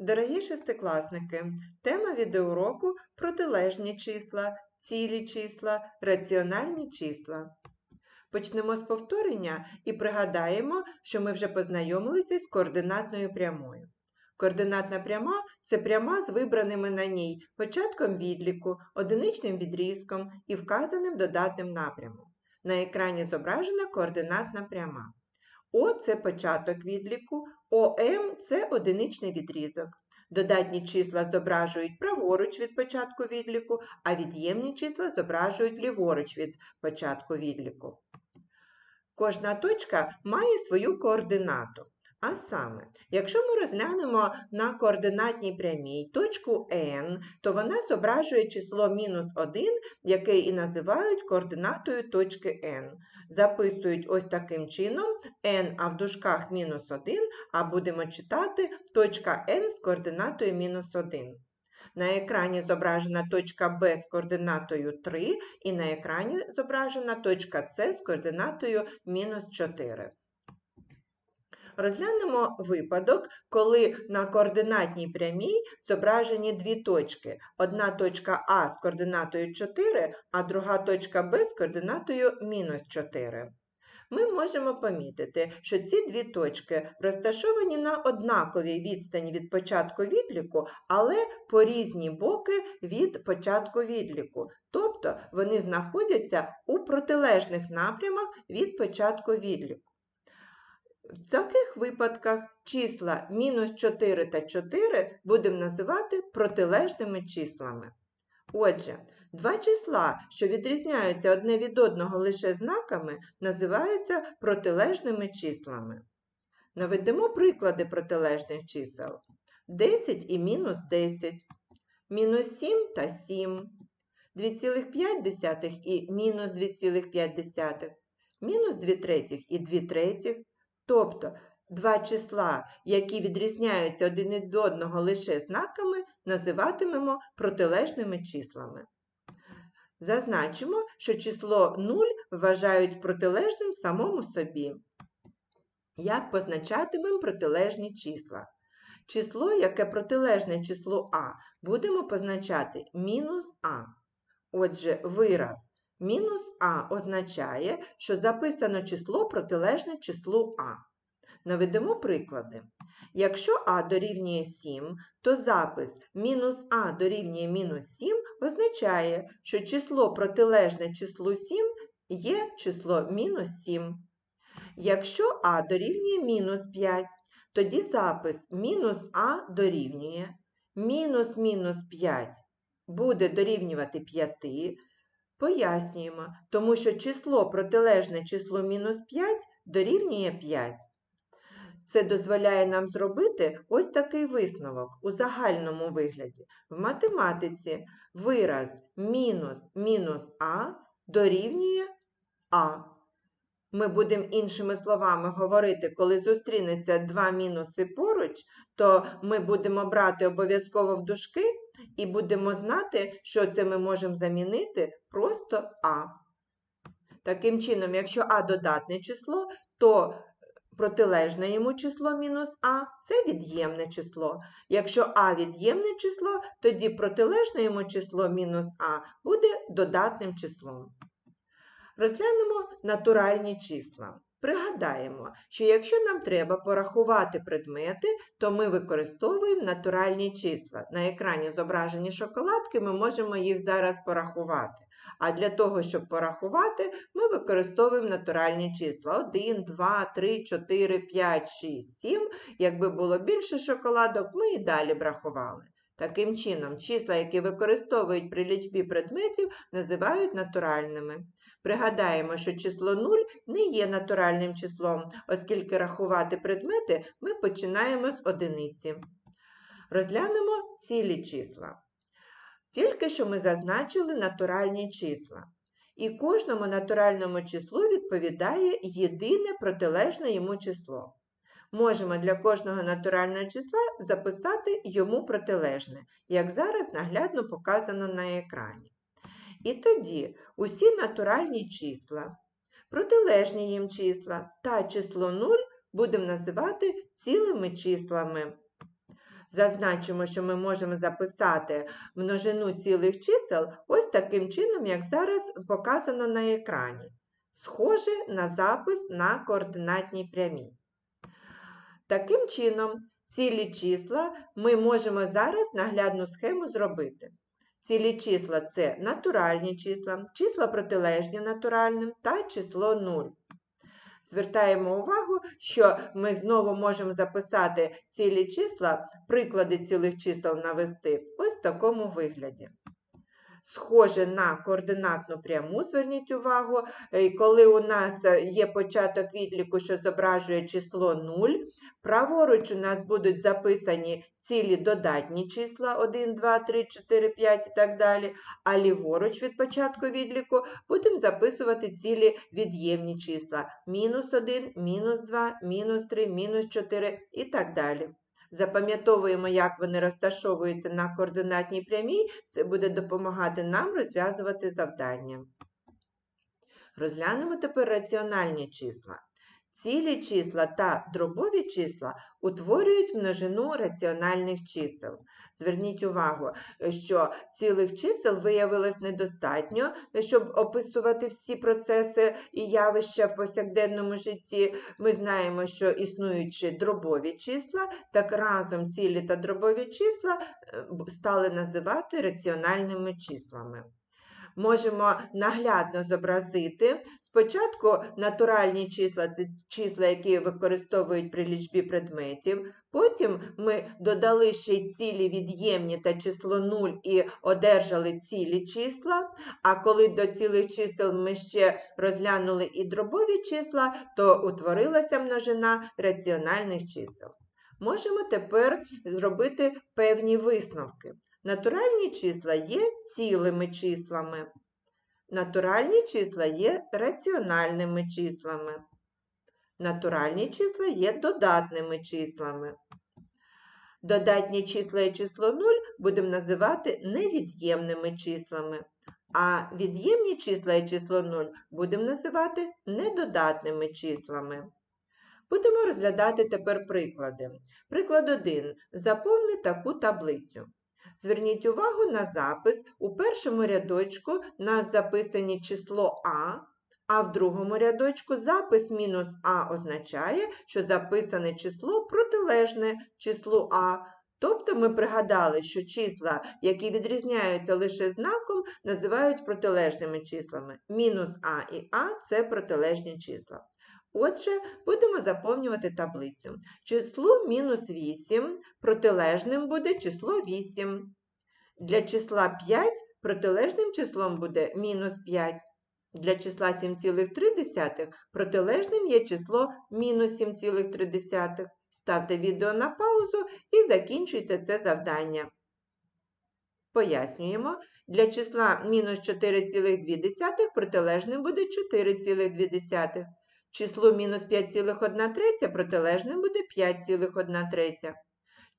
Дорогі шестикласники, тема відеоуроку протилежні числа, цілі числа, раціональні числа. Почнемо з повторення і пригадаємо, що ми вже познайомилися з координатною прямою. Координатна пряма це пряма з вибраними на ній початком відліку, одиничним відрізком і вказаним додатним напрямом. На екрані зображена координатна пряма. О це початок відліку, ОМ це одиничний відрізок. Додатні числа зображують праворуч від початку відліку, а від'ємні числа зображують ліворуч від початку відліку. Кожна точка має свою координату. А саме, якщо ми розглянемо на координатній прямій точку n, то вона зображує число мінус 1, яке і називають координатою точки n. Записують ось таким чином n, а в дужках мінус 1, а будемо читати точка n з координатою мінус 1. На екрані зображена точка Б з координатою 3, і на екрані зображена точка С з координатою мінус 4. Розглянемо випадок, коли на координатній прямій зображені дві точки. Одна точка А з координатою 4, а друга точка Б з координатою мінус 4. Ми можемо помітити, що ці дві точки розташовані на однаковій відстані від початку відліку, але по різні боки від початку відліку. Тобто вони знаходяться у протилежних напрямах від початку відліку. В таких випадках числа мінус 4 та 4 будемо називати протилежними числами. Отже, два числа, що відрізняються одне від одного лише знаками, називаються протилежними числами. Наведемо приклади протилежних чисел. 10 і мінус 10, мінус 7 та 7, 2,5 і мінус 2,5, мінус 2 третіх і 2 третіх, Тобто два числа, які відрізняються один від одного лише знаками, називатимемо протилежними числами. Зазначимо, що число 0 вважають протилежним самому собі. Як позначатимемо протилежні числа? Число, яке протилежне числу А, будемо позначати мінус А. Отже, вираз Мінус А означає, що записано число протилежне числу А. Наведемо приклади. Якщо А дорівнює 7, то запис мінус А дорівнює мінус 7 означає, що число протилежне числу 7 є число мінус 7. Якщо А дорівнює мінус 5, тоді запис мінус А дорівнює мінус мінус 5 буде дорівнювати 5, Пояснюємо, тому що число протилежне числу мінус 5 дорівнює 5. Це дозволяє нам зробити ось такий висновок у загальному вигляді. В математиці вираз мінус мінус А дорівнює А. Ми будемо іншими словами говорити, коли зустрінеться два мінуси поруч, то ми будемо брати обов'язково в дужки і будемо знати, що це ми можемо замінити просто А. Таким чином, якщо А додатне число, то протилежне йому число мінус А це від'ємне число. Якщо А від'ємне число, тоді протилежне йому число мінус А буде додатним числом. Розглянемо натуральні числа. Пригадаємо, що якщо нам треба порахувати предмети, то ми використовуємо натуральні числа. На екрані зображені шоколадки, ми можемо їх зараз порахувати. А для того, щоб порахувати, ми використовуємо натуральні числа 1, 2, 3, 4, 5, 6, 7. Якби було більше шоколадок, ми і далі б рахували. Таким чином, числа, які використовують при лічбі предметів, називають натуральними. Пригадаємо, що число 0 не є натуральним числом, оскільки рахувати предмети ми починаємо з одиниці. Розглянемо цілі числа. Тільки що ми зазначили натуральні числа. І кожному натуральному числу відповідає єдине протилежне йому число. Можемо для кожного натурального числа записати йому протилежне, як зараз наглядно показано на екрані. І тоді усі натуральні числа, протилежні їм числа та число 0 будемо називати цілими числами. Зазначимо, що ми можемо записати множину цілих чисел ось таким чином, як зараз показано на екрані. Схоже на запис на координатній прямій. Таким чином, цілі числа ми можемо зараз наглядну схему зробити. Цілі числа це натуральні числа, числа протилежні натуральним та число 0. Звертаємо увагу, що ми знову можемо записати цілі числа, приклади цілих чисел навести ось в такому вигляді. Схоже на координатну пряму, зверніть увагу, е, коли у нас е, є початок відліку, що зображує число 0, праворуч у нас будуть записані цілі додатні числа 1, 2, 3, 4, 5 і так далі, а ліворуч від початку відліку будемо записувати цілі від'ємні числа мінус 1, мінус 2, мінус 3, мінус 4 і так далі. Запам'ятовуємо, як вони розташовуються на координатній прямій, це буде допомагати нам розв'язувати завдання. Розглянемо тепер раціональні числа. Цілі числа та дробові числа утворюють множину раціональних чисел. Зверніть увагу, що цілих чисел виявилось недостатньо, щоб описувати всі процеси і явища в повсякденному житті. Ми знаємо, що існують ще дробові числа, так разом цілі та дробові числа е, стали називати раціональними числами. Можемо наглядно зобразити. Спочатку натуральні числа це числа, які використовують при лічбі предметів. Потім ми додали ще й цілі від'ємні та число 0 і одержали цілі числа. А коли до цілих чисел ми ще розглянули і дробові числа, то утворилася множина раціональних чисел. Можемо тепер зробити певні висновки. Натуральні числа є цілими числами. Натуральні числа є раціональними числами. Натуральні числа є додатними числами. Додатні числа і число 0 будемо називати невід'ємними числами, а від'ємні числа і число 0 будемо називати недодатними числами. Будемо розглядати тепер приклади. Приклад 1. Заповни таку таблицю. Зверніть увагу на запис. У першому рядочку у нас записані число А, а в другому рядочку запис мінус А означає, що записане число протилежне числу А. Тобто ми пригадали, що числа, які відрізняються лише знаком, називають протилежними числами. Мінус А і А це протилежні числа. Отже, будемо заповнювати таблицю. Число мінус 8 протилежним буде число 8. Для числа 5 протилежним числом буде мінус 5. Для числа 7,3 протилежним є число мінус 7,3. Ставте відео на паузу і закінчуйте це завдання. Пояснюємо. Для числа мінус 4,2 протилежним буде 4,2. Числу мінус 5,1 протилежним буде 5,1.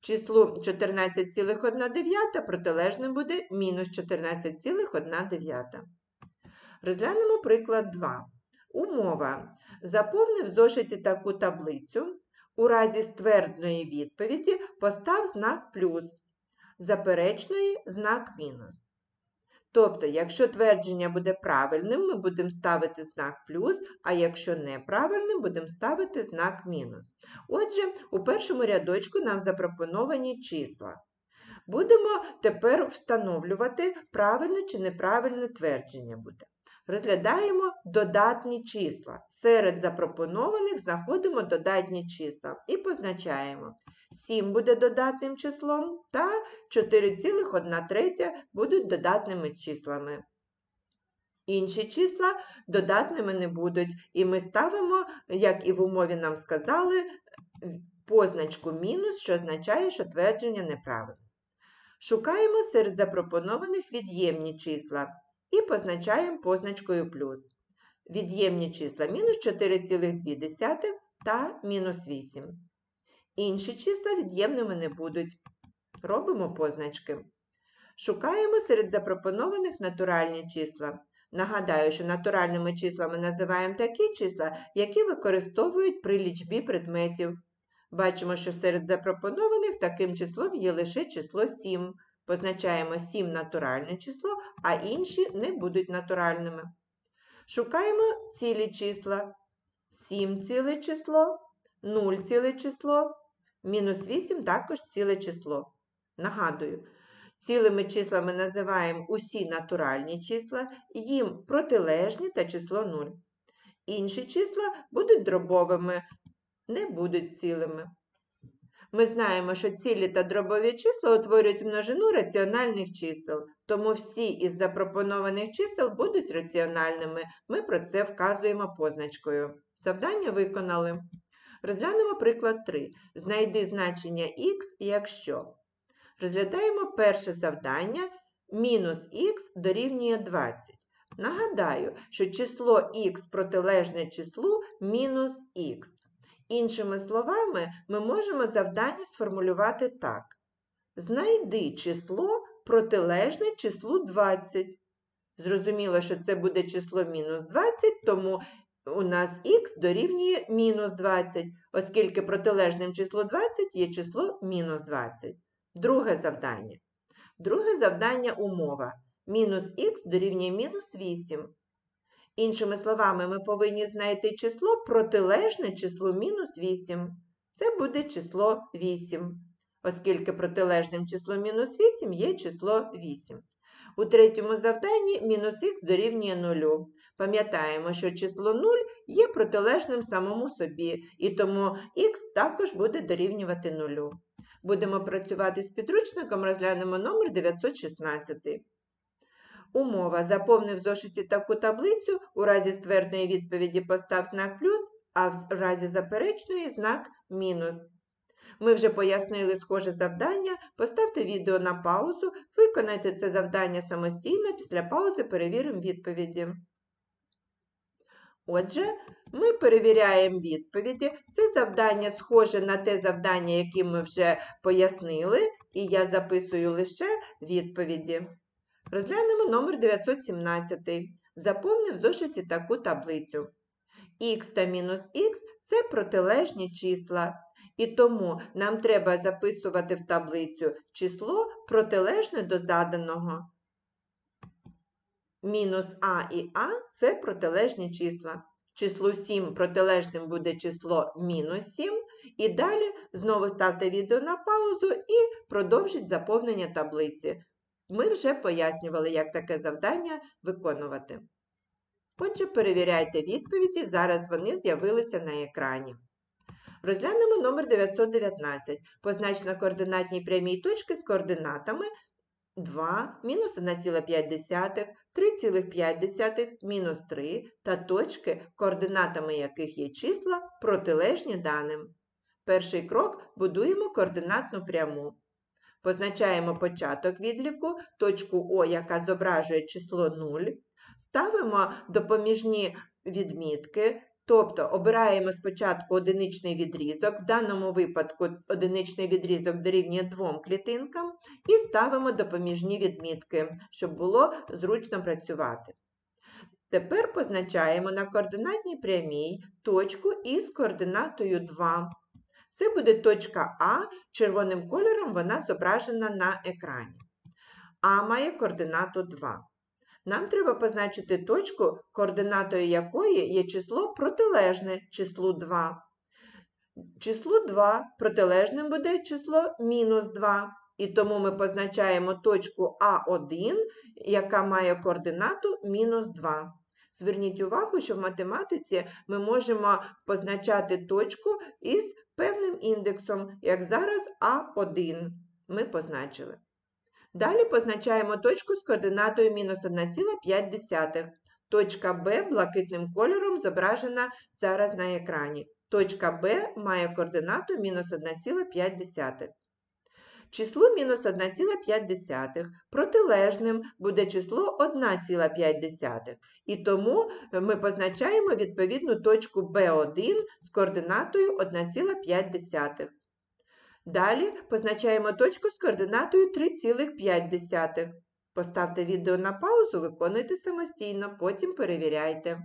Числу 14,1 протилежним буде мінус 14,1. Розглянемо приклад 2. Умова. Заповни в зошиті таку таблицю. У разі ствердної відповіді постав знак плюс, заперечної знак мінус. Тобто, якщо твердження буде правильним, ми будемо ставити знак плюс, а якщо неправильним, будемо ставити знак мінус. Отже, у першому рядочку нам запропоновані числа. Будемо тепер встановлювати, правильне чи неправильне твердження буде. Розглядаємо додатні числа. Серед запропонованих знаходимо додатні числа і позначаємо. 7 буде додатним числом та 4,1 будуть додатними числами. Інші числа додатними не будуть, і ми ставимо, як і в умові нам сказали, позначку мінус, що означає, що твердження неправильне. Шукаємо серед запропонованих від'ємні числа і позначаємо позначкою плюс. Від'ємні числа мінус 4,2 та мінус 8. Інші числа від'ємними не будуть. Робимо позначки. Шукаємо серед запропонованих натуральні числа. Нагадаю, що натуральними числами називаємо такі числа, які використовують при лічбі предметів. Бачимо, що серед запропонованих таким числом є лише число 7. Позначаємо 7 натуральне число, а інші не будуть натуральними. Шукаємо цілі числа. 7 ціле число, 0 ціле число, мінус 8 також ціле число. Нагадую, цілими числами називаємо усі натуральні числа, їм протилежні та число 0. Інші числа будуть дробовими, не будуть цілими. Ми знаємо, що цілі та дробові числа утворюють множину раціональних чисел, тому всі із запропонованих чисел будуть раціональними. Ми про це вказуємо позначкою. Завдання виконали. Розглянемо приклад 3. Знайди значення х, якщо. Розглядаємо перше завдання. Мінус х дорівнює 20. Нагадаю, що число х протилежне числу мінус х. Іншими словами, ми можемо завдання сформулювати так. Знайди число протилежне числу 20. Зрозуміло, що це буде число мінус 20, тому у нас х дорівнює мінус 20, оскільки протилежним числу 20 є число мінус 20. Друге завдання. Друге завдання умова. Мінус х дорівнює мінус 8. Іншими словами, ми повинні знайти число протилежне числу мінус 8. Це буде число 8, оскільки протилежним числом мінус 8 є число 8. У третьому завданні мінус х дорівнює 0. Пам'ятаємо, що число 0 є протилежним самому собі, і тому х також буде дорівнювати 0. Будемо працювати з підручником, розглянемо номер 916. Умова. Заповни в зошиті таку таблицю, у разі ствердної відповіді постав знак плюс, а в разі заперечної знак мінус. Ми вже пояснили схоже завдання, поставте відео на паузу, виконайте це завдання самостійно, після паузи перевіримо відповіді. Отже, ми перевіряємо відповіді. Це завдання схоже на те завдання, яке ми вже пояснили, і я записую лише відповіді. Розглянемо номер 917. Заповни в зошиті таку таблицю. Х та мінус х це протилежні числа. І тому нам треба записувати в таблицю число протилежне до заданого. Мінус а і а це протилежні числа. Числу 7 протилежним буде число мінус 7. І далі знову ставте відео на паузу і продовжіть заповнення таблиці. Ми вже пояснювали, як таке завдання виконувати. Отже, перевіряйте відповіді, зараз вони з'явилися на екрані. Розглянемо номер 919. Познач на координатній прямій точки з координатами 2, мінус 1,5, 3,5, мінус 3 та точки, координатами яких є числа, протилежні даним. Перший крок будуємо координатну пряму. Позначаємо початок відліку, точку О, яка зображує число 0. Ставимо допоміжні відмітки, тобто обираємо спочатку одиничний відрізок, в даному випадку одиничний відрізок дорівнює двом клітинкам, і ставимо допоміжні відмітки, щоб було зручно працювати. Тепер позначаємо на координатній прямій точку із координатою 2. Це буде точка А, червоним кольором вона зображена на екрані. А має координату 2. Нам треба позначити точку, координатою якої є число протилежне числу 2. Числу 2 протилежним буде число мінус 2. І тому ми позначаємо точку А1, яка має координату мінус 2. Зверніть увагу, що в математиці ми можемо позначати точку із певним індексом, як зараз А1 ми позначили. Далі позначаємо точку з координатою мінус 1,5. Точка Б блакитним кольором зображена зараз на екрані. Точка Б має координату мінус 1,5. Число мінус 1,5 протилежним буде число 1,5. І тому ми позначаємо відповідну точку B1 з координатою 1,5. Далі позначаємо точку з координатою 3,5. Поставте відео на паузу, виконуйте самостійно, потім перевіряйте.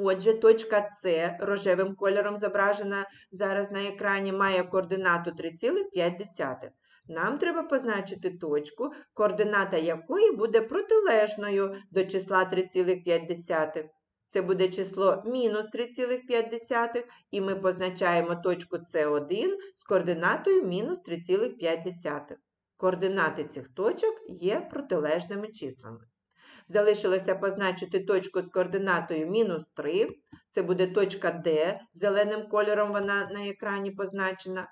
Отже, точка С рожевим кольором зображена зараз на екрані, має координату 3,5. Нам треба позначити точку, координата якої буде протилежною до числа 3,5. Це буде число мінус 3,5, і ми позначаємо точку С1 з координатою мінус 3,5. Координати цих точок є протилежними числами. Залишилося позначити точку з координатою мінус 3. Це буде точка Д, зеленим кольором вона на екрані позначена.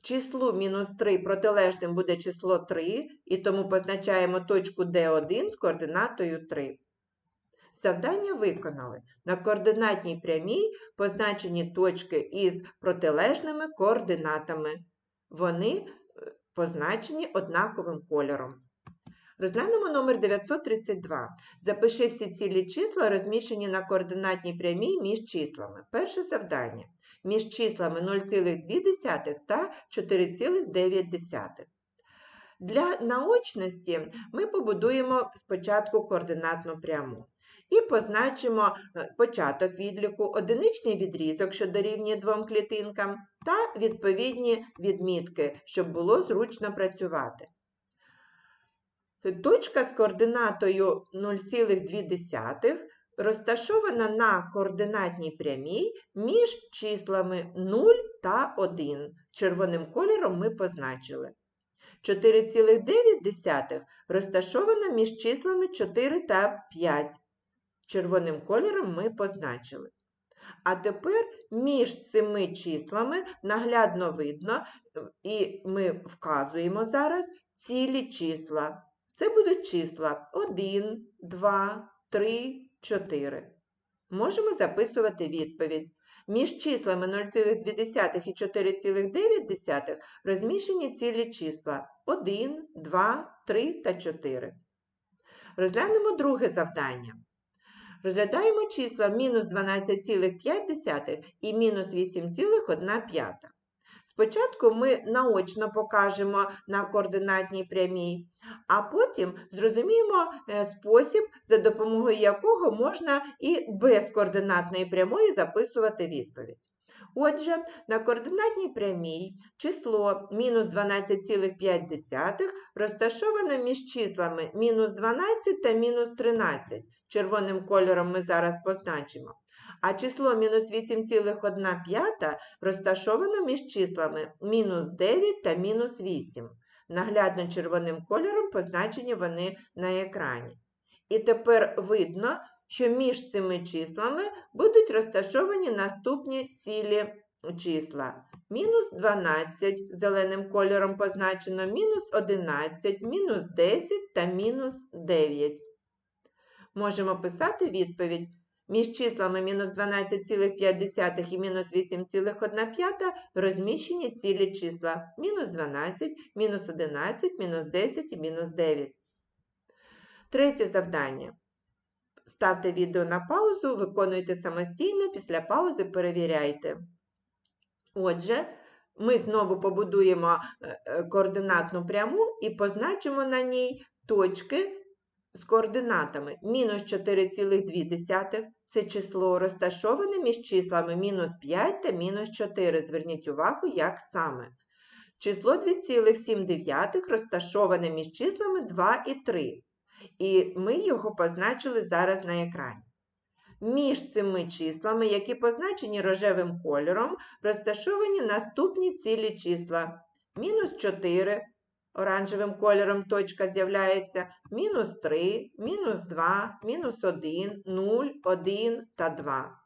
Числу мінус 3 протилежним буде число 3, і тому позначаємо точку D1 з координатою 3. Завдання виконали. На координатній прямій позначені точки із протилежними координатами. Вони е, позначені однаковим кольором. Розглянемо номер 932. Запиши всі цілі числа, розміщені на координатній прямій між числами. Перше завдання. Між числами 0,2 та 4,9. Для наочності ми побудуємо спочатку координатну пряму. І позначимо е, початок відліку, одиничний відрізок, що дорівнює двом клітинкам, та відповідні відмітки, щоб було зручно працювати. Точка з координатою 0,2 розташована на координатній прямій між числами 0 та 1. Червоним кольором ми позначили. 4,9 розташована між числами 4 та 5. Червоним кольором ми позначили. А тепер між цими числами наглядно видно, і ми вказуємо зараз цілі числа. Це будуть числа 1, 2, 3, 4. Можемо записувати відповідь. Між числами 0,2 і 4,9 розміщені цілі числа 1, 2, 3 та 4. Розглянемо друге завдання. Розглядаємо числа мінус 12,5 і мінус 8,1. Спочатку ми наочно покажемо на координатній прямій, а потім зрозуміємо е, спосіб, за допомогою якого можна і без координатної прямої записувати відповідь. Отже, на координатній прямій число мінус 12,5 розташовано між числами мінус 12 та мінус 13. Червоним кольором ми зараз позначимо. А число мінус 8,1 розташовано між числами мінус 9 та мінус 8. Наглядно червоним кольором позначені вони на екрані. І тепер видно, що між цими числами будуть розташовані наступні цілі числа. Мінус 12 зеленим кольором позначено мінус 11, мінус 10 та мінус 9. Можемо писати відповідь. Між числами мінус 12,5 і мінус 8,1 розміщені цілі числа мінус 12, мінус 11, мінус 10 і мінус 9. Третє завдання. Ставте відео на паузу, виконуйте самостійно, після паузи перевіряйте. Отже, ми знову побудуємо е, е, координатну пряму і позначимо на ній точки з координатами мінус 4,2 це число розташоване між числами мінус 5 та мінус 4. Зверніть увагу, як саме. Число 2,7 розташоване між числами 2 і 3. І ми його позначили зараз на екрані. Між цими числами, які позначені рожевим кольором, розташовані наступні цілі числа. Мінус 4, оранжевим кольором точка з'являється, мінус 3, мінус 2, мінус 1, 0, 1 та 2.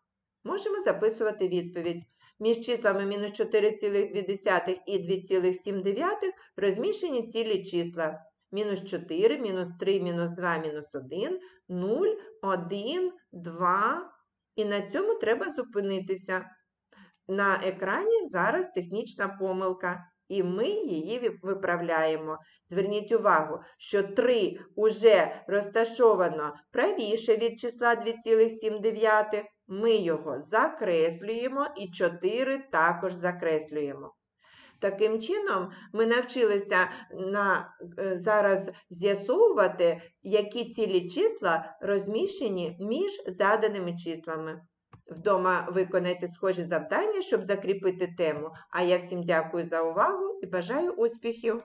Можемо записувати відповідь. Між числами мінус 4,2 і 2,7 розміщені цілі числа. Мінус 4, мінус 3, мінус 2, мінус 1, 0, 1, 2. І на цьому треба зупинитися. На екрані зараз технічна помилка і ми її виправляємо. Зверніть увагу, що 3 уже розташовано правіше від числа 2,7. Ми його закреслюємо і 4 також закреслюємо. Таким чином, ми навчилися на, е, зараз з'ясовувати, які цілі числа розміщені між заданими числами. Вдома виконайте схожі завдання, щоб закріпити тему. А я всім дякую за увагу і бажаю успіхів!